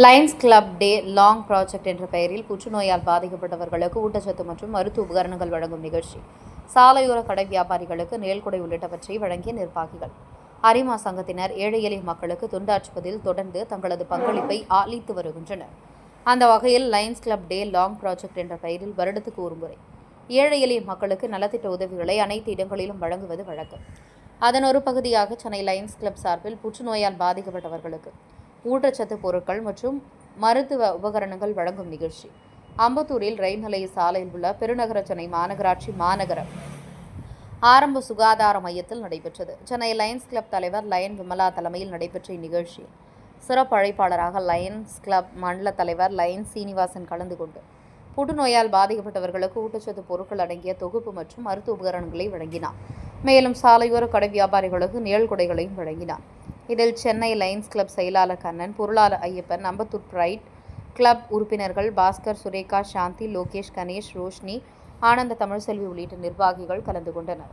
Lions club day long project என்ற பெயரில் புற்றுநோயால் பாதிக்கப்பட்டவர்களுக்கு ஊட்டச்சத்து மற்றும் மருத்துவ உபகரணங்கள் வழங்கும் நிகழ்ச்சி. சாலையோர கடை வியாபாரிகளுக்கு நேல்குடை உள்ளிட்டவற்றை வழங்கிய நிர்வாகிகள். அரிமா சங்கத்தினர் ஏழை எளிய மக்களுக்கு துண்டாற்றுவதில் தொடர்ந்து தங்களது பங்களிப்பை அளித்து வருகின்றனர். அந்த வகையில் Lions club day long project என்ற பெயரில் வருடத்துக்கு ஒரு முறை. ஏழை எளிய மக்களுக்கு நலத்திட்ட உதவிகளை அனைத்து இடங்களிலும் வழங்குவது வழக்கம். அதன் ஒரு பகுதியாக சென்னை லயன்ஸ் கிளப் சார்பில் புற்றுநோயால் பாதிக்கப்பட்டவர்களுக்கு ஊட்டச்சத்து பொருட்கள் மற்றும் மருத்துவ உபகரணங்கள் வழங்கும் நிகழ்ச்சி. அம்பத்தூரில் ரயில் நிலைய சாலையில் உள்ள பெருநகர சென்னை மாநகராட்சி மாநகர ஆரம்ப சுகாதார மையத்தில் நடைபெற்றது. சென்னை லயன்ஸ் கிளப் தலைவர் லயன் விமலா தலைமையில் நடைபெற்ற இந்நிகழ்ச்சி. சிறப்பு அழைப்பாளராக லயன்ஸ் கிளப் மண்டல தலைவர் லயன் சீனிவாசன் கலந்து கொண்டு புற்றுநோயால் பாதிக்கப்பட்டவர்களுக்கு ஊட்டச்சத்து பொருட்கள் அடங்கிய தொகுப்பு மற்றும் மருத்துவ உபகரணங்களை வழங்கினார். மேலும் சாலையோர கடை வியாபாரிகளுக்கு நிழல் குடைகளையும் வழங்கினார். இதில் சென்னை லைன்ஸ் கிளப் செயலாளர் கண்ணன் பொருளாளர் ஐயப்பன் அம்பத்தூர் பிரைட் கிளப் உறுப்பினர்கள் பாஸ்கர் சுரேகா சாந்தி லோகேஷ் கணேஷ் ரோஷினி ஆனந்த தமிழ்செல்வி உள்ளிட்ட நிர்வாகிகள் கலந்து கொண்டனர்.